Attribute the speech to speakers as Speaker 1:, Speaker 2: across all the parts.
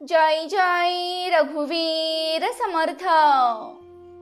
Speaker 1: जय जय रघुवीर समर्थ.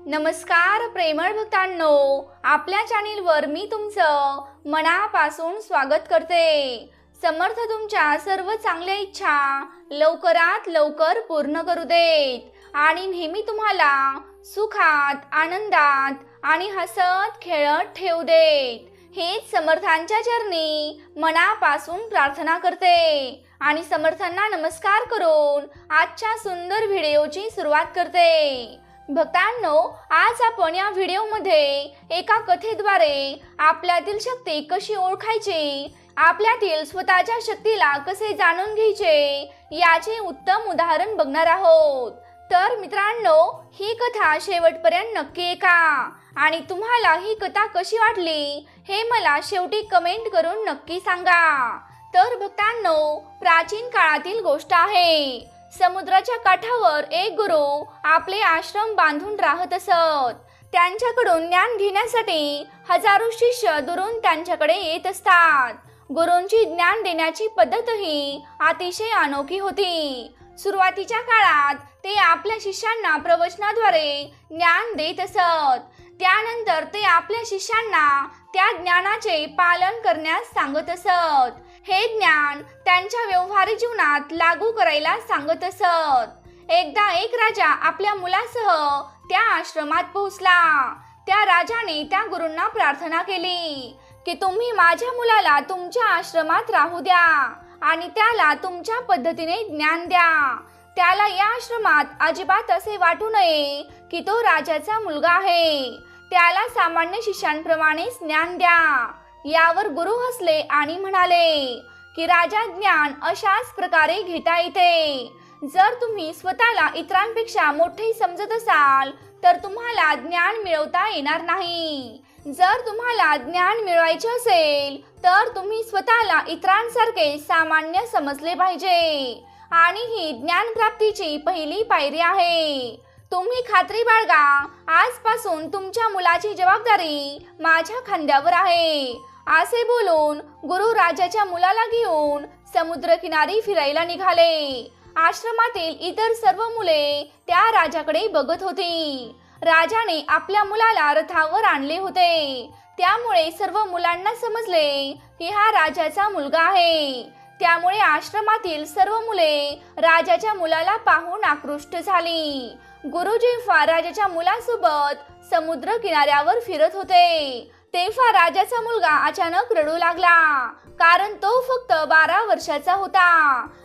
Speaker 1: नमस्कार प्रेमळ भक्तांनो आपल्या चॅनेलवर मी तुमचं मनापासून स्वागत करते. समर्थ तुमच्या सर्व चांगल्या इच्छा लवकरात लवकर पूर्ण करू देत आणि नेहमी तुम्हाला सुखात आनंदात आणि हसत खेळत ठेवू देत. हेच समर्थांच्या चरणी मनापासून प्रार्थना करते. आणि समर्थांना नमस्कार करून आजच्या सुंदर व्हिडिओची सुरुवात करते. भक्तांनो आज आपण या व्हिडिओमध्ये एका कथेद्वारे आपल्यातील शक्ती कशी ओळखायची आपल्यातील स्वतःच्या शक्तीला कसे जाणून घ्यायचे याचे उत्तम उदाहरण बघणार आहोत. तर मित्रांनो ही कथा शेवटपर्यंत नक्की ऐका आणि तुम्हाला ही कथा कशी वाटली हे मला शेवटी कमेंट करून नक्की सांगा. तर भक्तांनो प्राचीन काळातील गोष्ट आहे. समुद्राच्या काठावर एक गुरु आपले आश्रम बांधून राहत असत. त्यांच्याकडून ज्ञान घेण्यासाठी हजारो शिष्य दुरून त्यांच्याकडे येत असतात. गुरूंची ज्ञान देण्याची पद्धतही अतिशय अनोखी होती. सुरुवातीच्या काळात ते आपल्या शिष्यांना प्रवचनाद्वारे ज्ञान देत असत. त्यानंतर ते आपल्या शिष्यांना त्या ज्ञानाचे पालन करण्यास सांगत असत. हे ज्ञान त्यांच्या व्यवहारी जीवनात लागू करायला सांगत असत. एकदा एक राजा आपल्या मुलासह त्या आश्रमात पोहोचला. त्या राजाने त्या गुरूंना प्रार्थना केली की तुम्ही माझ्या मुलाला तुमच्या आश्रमात राहू द्या आणि त्याला तुमच्या पद्धतीने ज्ञान द्या. त्याला या आश्रमात अजिबात असे वाटू नये की तो राजाचा मुलगा आहे. त्याला सामान्य शिष्यांप्रमाणेच ज्ञान द्या. यावर गुरु हसले आणि म्हणाले की राजा ज्ञान अशाच प्रकारे घेता येते. जर तुम्ही स्वतःला इतरांपेक्षा मोठे समजत असाल तर तुम्हाला ज्ञान मिळवता येणार नाही. जर तुम्हाला ज्ञान मिळवायचे असेल तर तुम्ही स्वतःला इतरांसारखे सामान्य समजले पाहिजे. आणि ही ज्ञान प्राप्तीची पहिली पायरी आहे. तुम्ही खात्री बाळगा आजपासून तुमच्या मुलाची जबाबदारी माझ्या खांद्यावर आहे. असे बोलून गुरु राजाच्या मुलाला घेऊन समुद्रकिनारी फिरायला निघाले. आश्रमातील इतर सर्व मुले त्या राजाकडे बघत होती. राजाने आपल्या मुलाला रथावर आणले होते. त्यामुळे सर्व मुलांना समजले की हा राजाचा मुलगा आहे. त्यामुळे आश्रमातील सर्व मुले राजाच्या मुलाला पाहून आकृष्ट झाली. गुरुजी जेव्हा राजाच्या मुलासोबत समुद्र किनाऱ्यावर फिरत होते. तेव्हा राजाचा मुलगा अचानक रडू लागला. कारण तो फक्त बारा वर्षाचा होता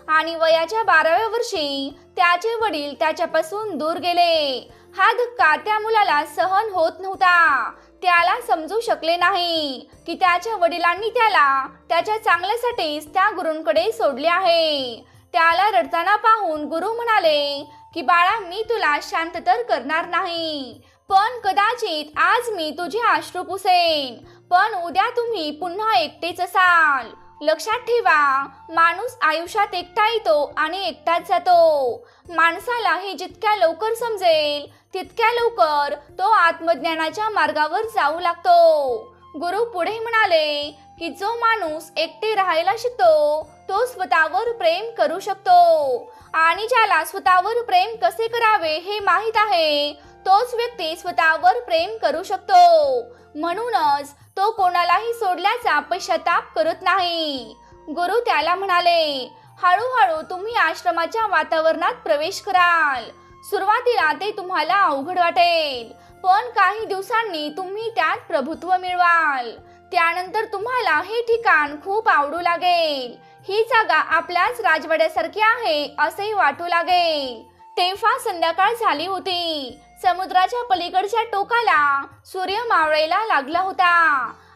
Speaker 1: आणि वयाच्या बाराव्या वर्षी त्याचे वडील त्याच्यापासून दूर गेले. हा धक्का त्या मुलाला सहन होत नव्हता. त्याला समजू शकले नाही की त्याच्या वडिलांनी त्याला त्याच्या चांगल्यासाठीच त्या गुरूंकडे सोडले आहे. त्याला रडताना पाहून गुरु म्हणाले की बाळा मी तुला शांत तर करणार नाही. पण कदाचित आज मी तुझे अश्रू पुसेन. पण उद्या तुम्ही पुन्हा एकटेच असाल. लक्षात ठेवा माणूस आयुष्यात एकटा येतो आणि एकटाच जातो. माणसाला हे जितक्या लवकर समजेल तितक्या लवकर तो आत्मज्ञानाच्या मार्गावर जाऊ लागतो. गुरु पुढे म्हणाले की जो माणूस एकटे राहायला शिकतो तो स्वतःवर प्रेम करू शकतो. आणि ज्याला स्वतःवर प्रेम कसे करावे हे माहीत आहे तोच व्यक्ती स्वतःवर प्रेम करू शकतो. म्हणूनच तो कोणालाही सोडल्याचा पश्चाताप करत नाही. गुरु त्याला म्हणाले हळूहळू तुम्ही आश्रमाच्या वातावरणात प्रवेश कराल. सुरुवातीला ते तुम्हाला अवघड वाटेल पण काही दिवसांनी तुम्ही त्यात प्रभुत्व मिळवाल. त्यानंतर तुम्हाला हे ठिकाण खूप आवडू लागेल. ही जागा आपल्याच राजवाड्यासारखी आहे असे वाटू लागेल. तेव्हा संध्याकाळ झाली होती. समुद्राच्या पलीकडच्या टोकाला सूर्य मावळायला लागला होता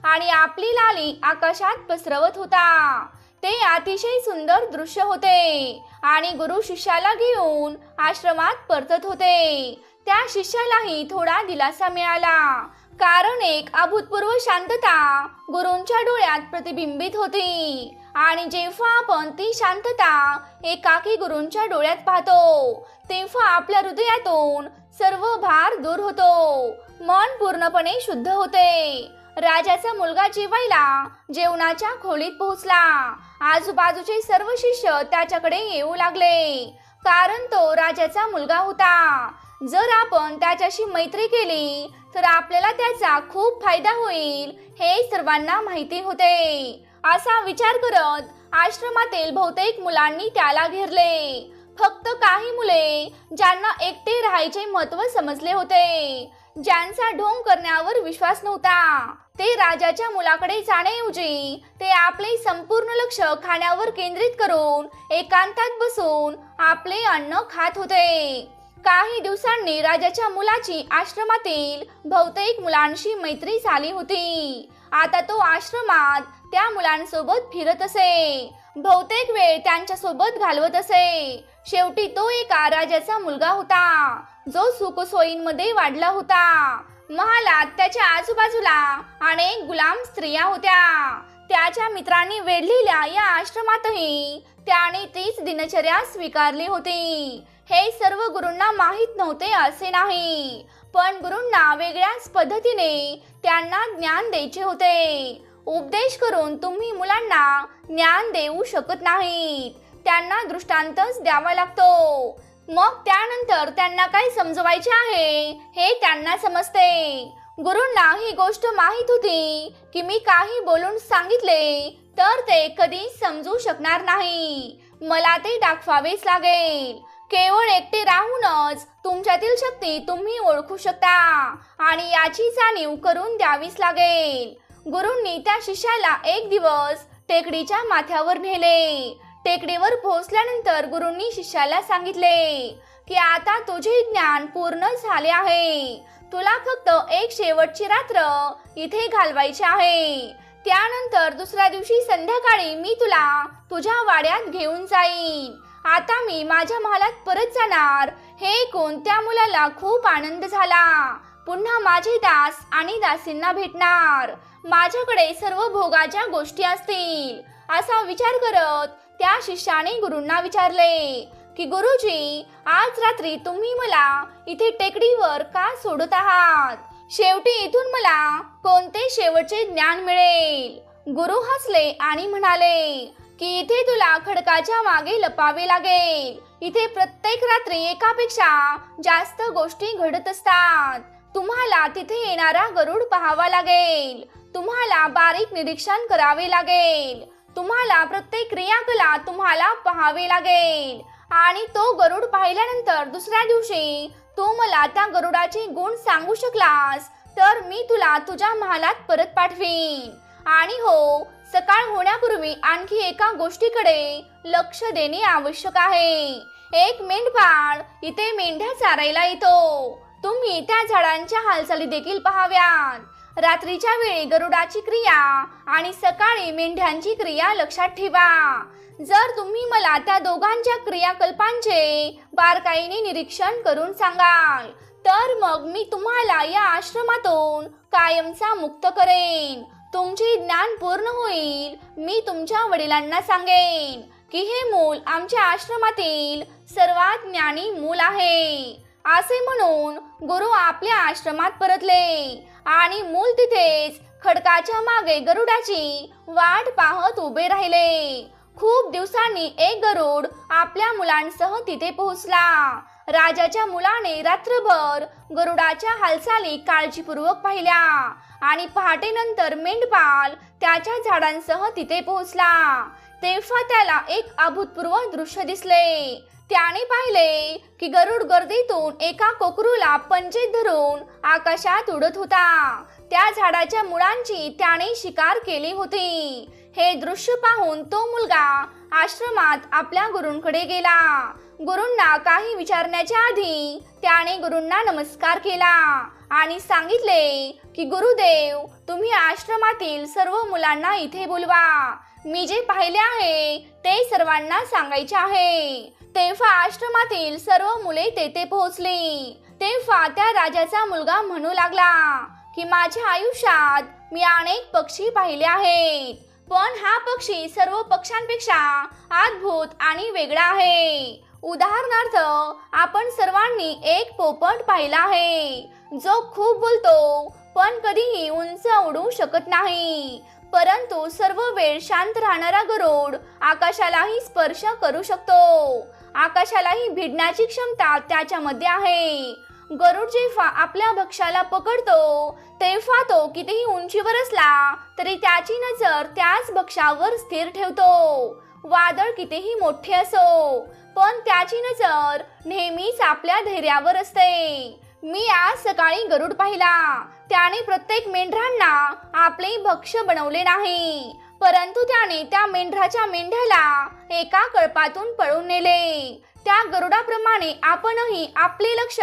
Speaker 1: आणि आपली लाली आकाशात पसरवत होता. ते अतिशय सुंदर दृश्य होते आणि गुरु शिष्याला घेऊन आश्रमात परतत होते. त्या शिष्यालाही थोडा दिलासा मिळाला. कारण एक अभूतपूर्व शांतता गुरूंच्या डोळ्यात प्रतिबिंबित होती आणि जेव्हा आपण ती शांतता एकाकी गुरूंच्या डोळ्यात पाहतो तेव्हा आपल्या हृदयातून सर्व भार दूर होतो. मन पूर्णपणे शुद्ध होते. राजाचा मुलगा जेवायला जेवणाच्या खोलीत पोहोचला. आजूबाजूचे सर्व शिष्य त्याच्याकडे येऊ लागले. कारण तो राजाचा मुलगा होता. जर आपण त्याच्याशी मैत्री केली तर आपल्याला त्याचा खूप फायदा होईल हे सर्वांना माहिती होते. असा विचार करत आश्रमातील बहुतेक मुलांनी त्याला घेरले. होते ज्यांना एकटे राहायचे महत्त्व समजले होते ज्यांचा ढोंग करण्यावर विश्वास नव्हता. ते राजाच्या मुलाकडे जाण्याऐवजी ते आपले संपूर्ण लक्ष खाण्यावर केंद्रित करून एकांतात बसून आपले अन्न खात होते. काही दिवसांनी राजाच्या मुलाची आश्रमातील बहुतेक मुलांशी मैत्री झाली होती. आता तो आश्रमात त्या मुलांसोबत फिरत असे. बहुतेक वेळ त्यांच्यासोबत घालवत असे. शेवटी तो एका राजाचा मुलगा होता. जो सुखसोयींमध्ये वाढला होता. महालात त्याच्या आजूबाजूला अनेक गुलाम स्त्रिया होत्या. त्याच्या मित्रांनी वेढलेल्या या आश्रमातही त्याने तीच दिनचर्या स्वीकारली होती. हे सर्व गुरूंना माहीत नव्हते असे नाही. पण गुरूंना वेगळ्याच पद्धतीने त्यांना ज्ञान द्यायचे होते. उपदेश करून तुम्ही मुलांना ज्ञान देऊ शकत नाहीत. त्यांना दृष्टांतच द्यावा लागतो. मग त्यानंतर त्यांना काय समजवायचे आहे हे त्यांना समजते. गुरूंना ही गोष्ट माहीत होती की मी काही बोलून सांगितले तर ते कधी समजू शकणार नाही. मला ते दाखवावेच लागेल. केवळ एकटे राहूनच तुमच्यातील शक्ती तुम्ही ओळखू शकता आणि याची जाणीव करून द्यावीच लागेल. गुरुंनी त्या शिष्याला एक दिवस टेकडीच्या माथ्यावर नेले. टेकडीवर पोहोचल्यानंतर गुरुंनी शिष्याला सांगितले की आता तुझे ज्ञान पूर्ण झाले आहे. तुला फक्त एक शेवटची रात्र इथे घालवायची आहे. त्यानंतर दुसऱ्या दिवशी संध्याकाळी मी तुला तुझ्या वाड्यात घेऊन जाईन. आता मी माझ्या महालात परत जाणार. हे ऐकून त्या मुलाला खूप आनंद झाला. पुन्हा माझे दास आणि दासींना भेटणार. माझ्याकडे सर्व भोगाच्या गोष्टी असतील असा विचार करत त्या शिष्याने गुरूंना विचारले की गुरुजी आज रात्री तुम्ही मला इथे टेकडीवर का सोडत आहात? शेवटी इथून मला कोणते शेवटचे ज्ञान मिळेल? गुरु हसले आणि म्हणाले की इथे तुला खडकाच्या मागे लपावे लागेल. इथे प्रत्येक रात्री एकापेक्षा जास्त गोष्टी घडत असतात. तुम्हाला तिथे येणारा गरुड पाहावा लागेल. तुम्हाला बारीक निरीक्षण करावे लागेल. तुम्हाला प्रत्येक क्रियाकला तुम्हाला पाहावे लागेल. आणि तो गरुड पाहिल्यानंतर दुसऱ्या दिवशी तू मला त्या गरुडाचे गुण सांगू शकलास तर मी तुला तुझ्या महालात परत पाठवीन. आणि हो सकाळ होण्यापूर्वी आणखी एका गोष्टीकडे लक्ष देणे आवश्यक आहे. एक मेंढपाळ इथे मेंढ्या चारायला येतो. तुम्ही त्या झाडांच्या हालचाली देखील पाहाव्यात. रात्रीच्या वेळी गरुडाची क्रिया आणि सकाळी मेंढ्यांची क्रिया लक्षात ठेवा. जर तुम्ही मला त्या दोघांच्या क्रियाकल्पांचे बारकाईने निरीक्षण करून सांगाल तर मग मी तुम्हाला या आश्रमातून कायमचा मुक्त करेन. तुमचे ज्ञान पूर्ण होईल मी तुमच्या वडिलांना सांगेन की हे मूल आमच्या आश्रमातील सर्वात ज्ञानी मूल आहे. असे म्हणून गुरु आपल्या आश्रमात परतले. आणि मूल तिथेच खडकाच्या मागे गरुडाची वाट पाहत उभे राहिले. खूप दिवसांनी एक गरुड आपल्या मुलांसह तिथे पोहोचला. राजाच्या मुलाने रात्रभर गरुडाच्या हालचाली काळजीपूर्वक पाहिल्या. आणि पहाटेनंतर मेंढपाल त्याच्या झाडांसह तिथे पोहोचला. तेव्हा त्याला एक अभूतपूर्व दृश्य दिसले. त्याने पाहिले की गरुड गर्दीतून एका कोकरूला पंचेत धरून आकाशात उडत होता. त्या झाडाच्या मुळांची त्याने शिकार केली होती. हे दृश्य पाहून तो मुलगा आश्रमात आपल्या गुरूंकडे गेला. गुरूंना काही विचारण्याच्या आधी त्याने गुरूंना नमस्कार केला आणि सांगितले की गुरुदेव तुम्ही आश्रमातील सर्व मुलांना इथे बोलवा. मी जे पाहिले आहे ते सर्वांना सांगायचे आहे. तेव्हा आश्रमातील सर्व मुले तेथे पोहोचली. तेव्हा त्या राजाचा मुलगा म्हणू लागला की माझ्या आयुष्यात मी अनेक पक्षी पाहिले आहेत पण हा पक्षी सर्व पक्ष्यांपेक्षा अद्भुत आणि वेगळा आहे. उदाहरणार्थ आपण सर्वांनी एक पोपट पाहिला आहे जो खूप बोलतो पण कधीही उंच उडू शकत नाही. परंतु सर्व वेळ शांत राहणारा गरुड आकाशालाही स्पर्श करू शकतो. आकाशालाही भिडण्याची क्षमता त्याच्यामध्ये आहे. गरुड जेव्हा आपल्या भक्ष्याला पकडतो तेव्हा तो कितीही उंचीवर असला तरी त्याची नजर त्याच भक्ष्यावर स्थिर ठेवतो. वादळ कितीही मोठे असो पण त्याची नजर नेहमीच आपल्या धैर्यावर असते. मी आज सकाळी गरुड पाहिला. त्याने प्रत्येक मेंढरांना आपले भक्ष्य बनवले नाही. परंतु त्याने त्या मेंढराच्या मेंढ्याला एका कळपातून पळून नेले. त्या गरुडाप्रमाणे आपणही आपले लक्ष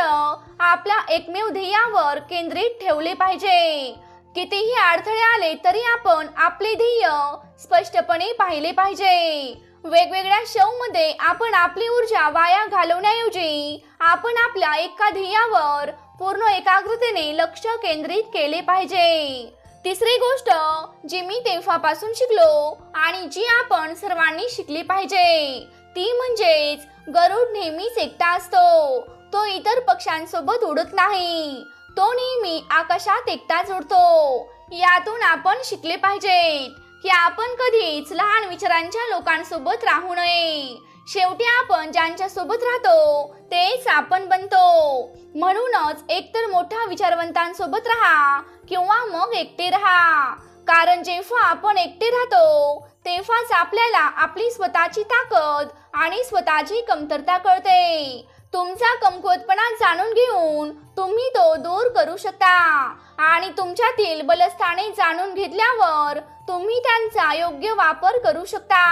Speaker 1: आपल्या एकमेव ध्येयावर केंद्रित ठेवले पाहिजे. कितीही अडथळे आले तरी आपण आपले ध्येय स्पष्टपणे पाहिले पाहिजे. वेगवेगळ्या शो मध्ये आपण आपली ऊर्जा वाया घालवण्याऐवजी आपण आपल्या एका ध्येयावर पूर्ण एकाग्रतेने लक्ष केंद्रित केले पाहिजे. तिसरी गोष्ट जी मी तेव्हापासून शिकलो आणि जी आपण सर्वांनी शिकली पाहिजे ती म्हणजेच गरुड नेहमीच एकटा असतो. तो इतर पक्ष्यांसोबत उडत नाही. तो नेहमी आकाशात एकटाच उडतो. यातून आपण शिकले पाहिजेत की आपण कधीच लहान विचारांच्या लोकांसोबत राहू नये. शेवटी आपण ज्यांच्या सोबत राहतो तेच आपण बनतो. म्हणूनच एकतर मोठ्या विचारवंतांसोबत राहा किंवा मग एकटे राहा. कारण जेव्हा आपण एकटे राहतो तेव्हाच आपल्याला आपली स्वतःची ताकद आणि स्वतःची कमतरता कळते. तुमचा कमकुवतपणा जाणून घेऊन तुम्ही तो दूर करू शकता आणि तुमच्यातील बलस्थाने जाणून घेतल्यावर तुम्ही त्यांचा योग्य वापर करू शकता.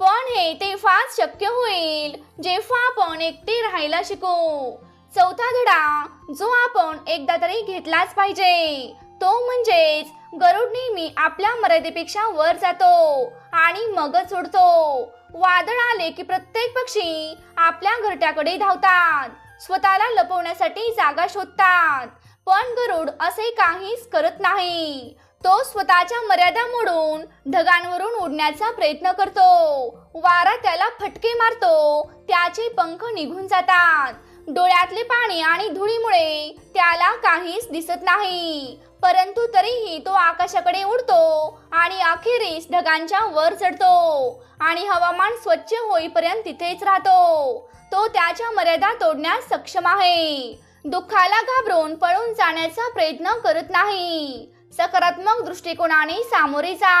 Speaker 1: पण हे तेव्हाच शक्य होईल. जेव्हा आपण एकटे राहायला शिकू चौथा धडा जो आपण एकदा तरी घेतलाच पाहिजे. तो म्हणजेच गरुड नेहमी आपल्या मर्यादेपेक्षा वर जातो आणि मगच उडतो. वादळ आले की प्रत्येक पक्षी आपल्या घरट्याकडे धावतात. स्वतःला लपवण्यासाठी जागा शोधतात. पण गरुड असे काहीच करत नाही. तो स्वतःच्या मर्यादा मोडून ढगांवरून उडण्याचा प्रयत्न करतो. वारा त्याला फटके मारतो. त्याचे पंख निघून जातात. डोळ्यातले पाणी आणि धुळीमुळे त्याला काहीच दिसत नाही. परंतु तरीही तो आकाशाकडे उडतो आणि अखेरीस ढगांच्या वर चढतो आणि हवामान स्वच्छ होईपर्यंत तिथेच राहतो. तो त्याच्या मर्यादा तोडण्यास सक्षम आहे. दुःखाला घाबरून पळून जाण्याचा प्रयत्न करत नाही. सकारात्मक दृष्टिकोनाने सामोरे जा.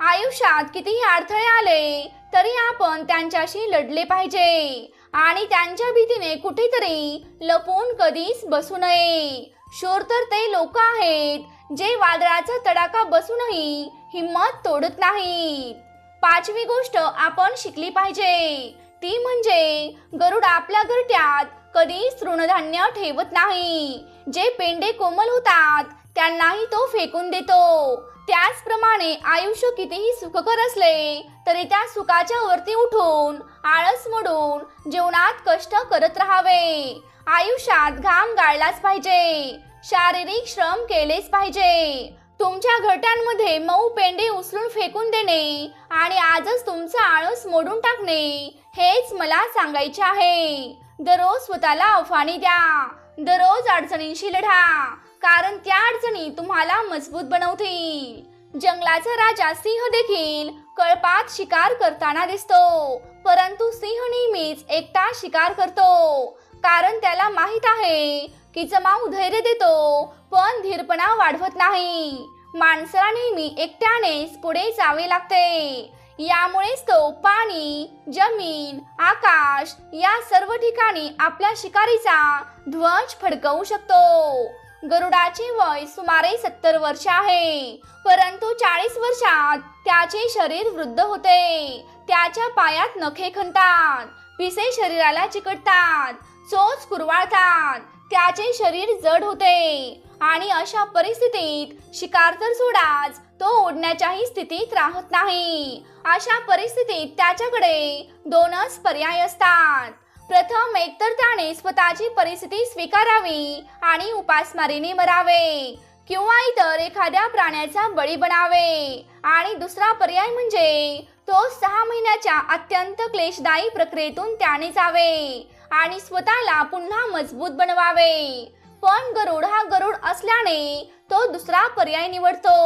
Speaker 1: आयुष्यात कितीही अडथळे आले तरी आपण त्यांच्याशी लढले पाहिजे. आणि त्यांच्या भीतीने कुठेतरी लपून कधीच बसू नये. शोर तर ते लोक आहेत जे वादळाचा तडाखा बसूनही हिंमत तोडत नाहीत. पाचवी गोष्ट आपण शिकली पाहिजे. ती म्हणजे गरुड आपल्या घरट्यात कधीच तृणधान्य ठेवत नाही. जे पेंडे कोमल होतात त्यांनाही तो फेकून देतो. त्याचप्रमाणे आयुष्य कितीही सुखकर असले तरी त्या सुखाच्या वरती उठून आळस मोडून जीवनात कष्ट करत राहावे. आयुष्यात घाम गाळलाच पाहिजे. शारीरिक श्रम केलेच पाहिजे. तुमच्या घरट्यांमध्ये मऊ पेंडे उचलून फेकून देणे आणि आजच तुमचा आळस मोडून टाकणे हेच मला सांगायचे आहे. दररोज स्वतःला आव्हाने द्या. दररोज अडचणींशी लढा. कारण त्या अडचणी तुम्हाला मजबूत बनवतील. जंगलाचा राजा सिंह देखील कळपात शिकार करताना दिसतो. परंतु सिंह नेहमीच एकटा शिकार करतो. कारण त्याला माहीत आहे की जमाव धैर्य देतो पण धीरपणा वाढवत नाही. माणसाला नेहमी एकट्यानेच पुढे जावे लागते. यामुळेच तो पाणी जमीन आकाश या सर्व ठिकाणी आपल्या शिकारीचा ध्वज फडकवू शकतो. गरुडाचे वय सुमारे सत्तर वर्ष आहे. परंतु चाळीस वर्षात त्याचे शरीर वृद्ध होते. त्याच्या पायात नखे खणतात पिसे शरीराला चिकटतात चोच कुरवाळतात त्याचे शरीर जड होते. आणि अशा परिस्थितीत शिकार तर सोडाच तो ओढण्याच्याही स्थितीत राहत नाही. अशा परिस्थितीत त्याच्याकडे दोनच पर्याय असतात. प्रथम एकतर त्याने स्वतःची परिस्थिती स्वीकारावी आणि उपासमारीने मरावे. किंवा इतर एखाद्या प्राण्याचा बळी बनावे. आणि दुसरा पर्याय म्हणजे तो सहा महिन्याच्या अत्यंत क्लेशदायी प्रक्रियेतून त्याने जावे आणि स्वतःला पुन्हा मजबूत बनवावे. पण गरुड हा गरुड असल्याने तो दुसरा पर्याय निवडतो.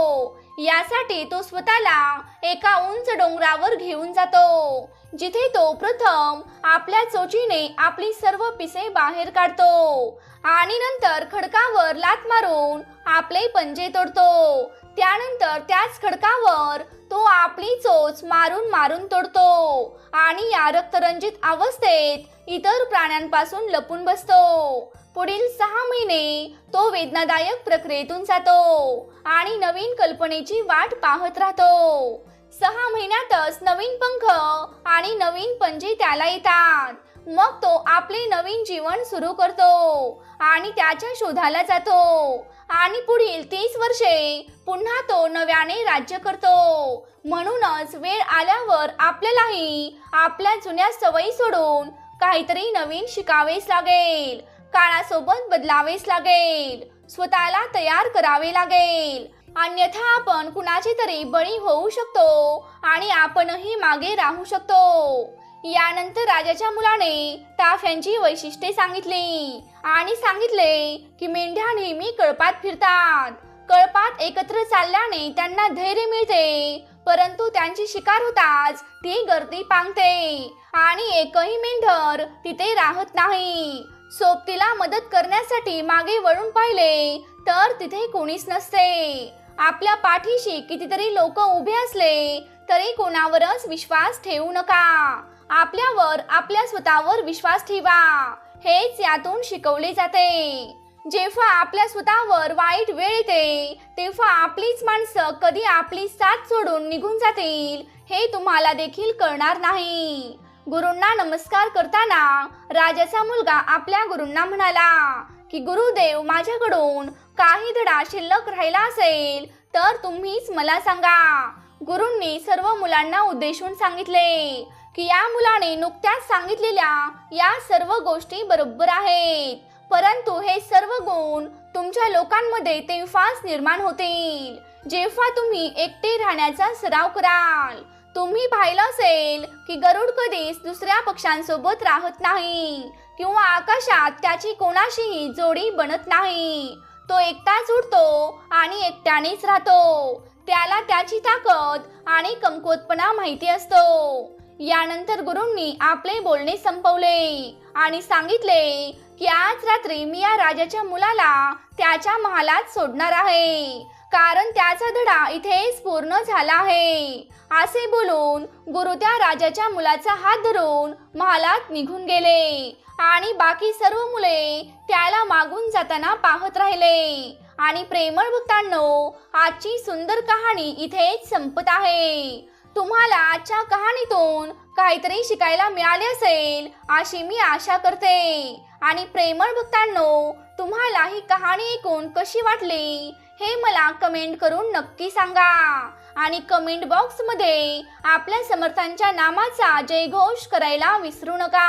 Speaker 1: यासाठी तो स्वतःला एका उंच डोंगरावर घेऊन जातो. जिथे तो प्रथम आपल्या चोचीने आपली सर्व पिसे बाहेर काढतो आणि नंतर खडकावर लात मारून आपले पंजे तोडतो. त्यानंतर त्याच खडकावर तो आपली चोच मारून मारून तोडतो आणि या रक्तरंजित अवस्थेत इतर प्राण्यांपासून लपून बसतो. पुढील सहा महिने तो वेदनादायक प्रक्रियेतून जातो आणि नवीन कल्पनेची वाट पाहत राहतो. सहा महिन्यातच नवीन पंख आणि नवीन पंजे त्याला येतात. मग तो आपले नवीन जीवन सुरू करतो आणि त्याच्या शोधाला जातो. आणि पुढील तीस वर्षे पुन्हा तो नव्याने राज्य करतो. म्हणूनच वेळ आल्यावर आपल्यालाही आपल्या जुन्या सवयी सोडून काहीतरी नवीन शिकावेच लागेल. काळासोबत बदलावेच लागेल. स्वतःला तयार करावे लागेल. अन्यथा आपण कुणाची तरी बळी होऊ शकतो आणि आपणही मागे राहू शकतो. यानंतर राजाच्या मुलाने ताफ यांची वैशिष्ट्ये सांगितली आणि सांगितले की मेंढ्या नेहमी कळपात फिरतात. कळपात एकत्र चालल्याने त्यांना धैर्य मिळते परंतु त्यांची शिकार होताच ती गर्दी पांगते आणि एकही मेंढर तिथे राहत नाही. सोबतीला मदत करण्यासाठी मागे वळून पाहिले तर तिथे कोणीच नसते. आपल्या पाठीशी कितीतरी लोक उभे असले तरी कोणावरच विश्वास ठेवू नका. आपल्यावर आपल्या स्वतःवर विश्वास ठेवा. हेच यातून शिकवले जाते. जेव्हा आपल्या स्वतःवर वाईट वेळ येते तेव्हा आपलीच माणसं कधी आपली साथ सोडून निघून जातील हे तुम्हाला देखील कळणार नाही. गुरूंना नमस्कार करताना राजाचा मुलगा आपल्या गुरूंना म्हणाला की गुरुदेव माझ्याकडून काही धडा शिल्लक राहिला असेल तर तुम्हीच मला सांगा. गुरूंनी सर्व मुलांना उद्देशून सांगितले की या मुलाने नुकत्याच सांगितलेल्या या सर्व गोष्टी बरोबर आहेत. परंतु हे सर्व गुण तुमच्या लोकांमध्ये तेव्हाच निर्माण होतील. जेव्हा तुम्ही एकटे राहण्याचा सराव कराल तुम्ही पाहिलं असेल की गरुड कधीच दुसऱ्या पक्षांसोबत राहत नाही. किंवा आकाशात त्याची कोणाशीही जोडी बनत नाही. तो एकटाच उडतो आणि एकट्यानेच राहतो. त्याला त्याची ताकद आणि कमकुवतपणा माहिती असतो. यानंतर गुरूंनी आपले बोलणे संपवले आणि सांगितले की आज रात्री मी या राजाच्या मुलाला त्याच्या महालात सोडणार आहे. कारण त्याचा धडा इथेच पूर्ण झाला आहे. असे बोलून गुरु त्या राजाच्या मुलाचा हात धरून महालात निघून गेले. आणि बाकी सर्व मुले त्याला मागून जाताना पाहत राहिले. आणि प्रेमळ भक्तांनो आजची सुंदर कहाणी इथेच संपत आहे. तुम्हाला आजच्या कहाणीतून काहीतरी शिकायला मिळाले असेल अशी मी आशा करते. आणि प्रेमळ भक्तांनो तुम्हाला ही कहाणी ऐकून कशी वाटली हे मला कमेंट करून नक्की सांगा. आणि कमेंट बॉक्समध्ये आपल्या समर्थांच्या नामाचा जयघोष करायला विसरू नका.